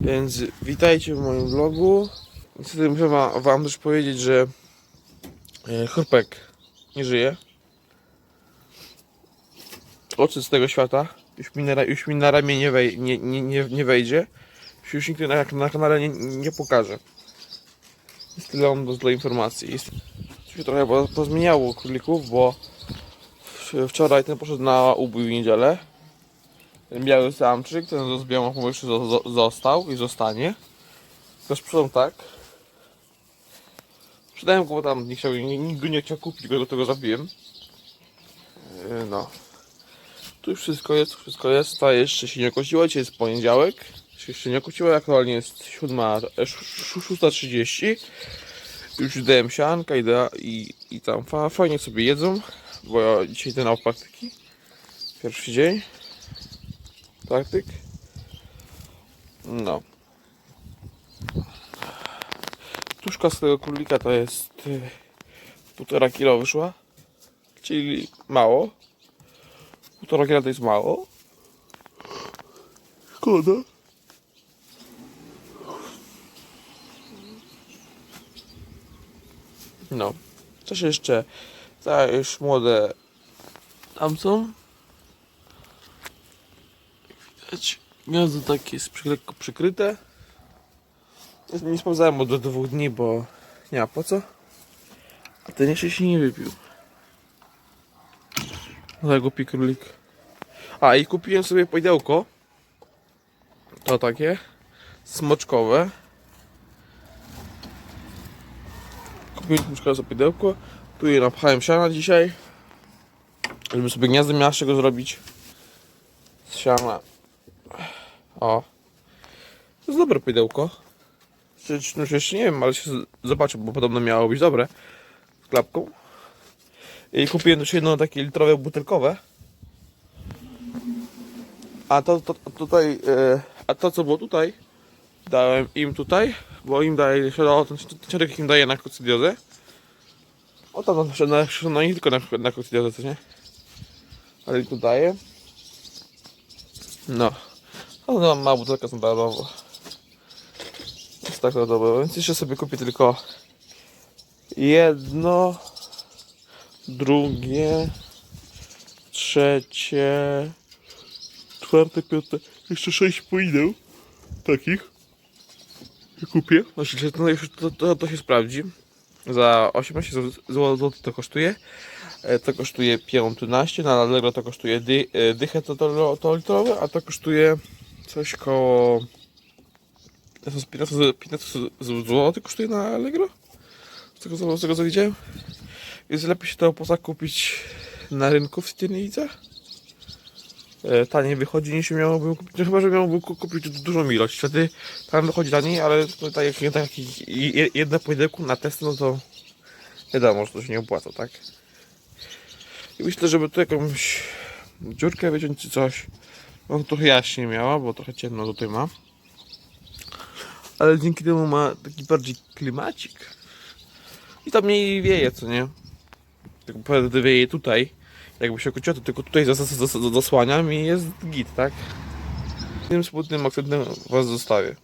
Więc witajcie w moim vlogu. Niestety muszę wam, też powiedzieć, że e, Chorpek nie żyje. Odszedł z tego świata. Już mi na, już mi na ramię nie, wej, nie, nie, nie, nie wejdzie. Już, już nigdy na, na kanale nie, nie pokaże. Jest tyle on do informacji. Jest, się trochę po- pozmieniało królików, bo wczoraj ten poszedł na ubój w niedzielę. Biały samczyk, ten z białą zo- został i zostanie. To sprzedam tak. Sprzedałem go, bo tam nie chciał, nikt go nie chciał kupić, go tego zabiłem. Yy, No. Tu już wszystko jest, wszystko jest. Ta jeszcze się nie okosiła, dzisiaj jest poniedziałek. Jeszcze nie okosiła, aktualnie jest 7, e, 6.30. Już dałem sianka i, i, i tam fa, fajnie sobie jedzą, bo ja dzisiaj ten praktyki. Pierwszy dzień praktyk. No. Tuszka z tego królika to jest y, półtora kilo wyszła. Czyli mało. Półtora kilo to jest mało. Szkoda. No. Coś jeszcze. Ta już młode tam są. Widać. Gniazdo takie jest lekko przykryte. Nie- sprawdzałem od dwóch dni, bo nie ma po co. A ten jeszcze się nie wypił. Głupi królik. A i kupiłem sobie pojdełko. To takie. Smoczkowe. Kupiłem smoczkowe sobie pojdełko. Tu je napchałem siana dzisiaj. Żeby sobie gniazdo miała z czego zrobić. Z siana. O. To jest dobre pudełko. No, jeszcze nie wiem, ale się zobaczę, bo podobno miało być dobre. Z klapką. I kupiłem też jedno takie litrowe butelkowe. A to, to, to tutaj, e, a to co było tutaj, dałem im tutaj, bo im daje, o, ten, środek im daje na kocydiozę. O tam na, na, no nie tylko na, na kocydiozę, co nie? Ale tu daje. No. No, no mała butelka standardowo. Jest tak dobra, więc jeszcze sobie kupię tylko jedno, drugie, trzecie, czwarte, piąte, jeszcze sześć poideł takich. I kupię. Znaczy, to, to, to, to się sprawdzi. Za 18 zł to kosztuje. E, To kosztuje 15, na Allegro to kosztuje dy, e, dychę to, to, to litrowe, a to kosztuje coś koło 15 zł kosztuje na Allegro? Z tego, z tego co widziałem. Więc lepiej się to poza kupić na rynku w Styrnicach. E, Taniej wychodzi niż miałbym kupić. No chyba, że miałbym ku- kupić du- dużą ilość. Wtedy tam wychodzi taniej, ale to tak jak, tak jak je- jedno pojedyłku na test, no to wiadomo, że to się nie opłaca, tak? I myślę, żeby tu jakąś dziurkę wyciąć czy coś. No trochę jaśnie miała, bo trochę ciemno tutaj ma. Ale dzięki temu ma taki bardziej klimacik. I tam mniej wieje, co nie? Tak naprawdę wieje tutaj. Jakby się okociło, to tylko tutaj zas- zas- zasłaniam i jest git, tak? Tym smutnym akcentem was zostawię.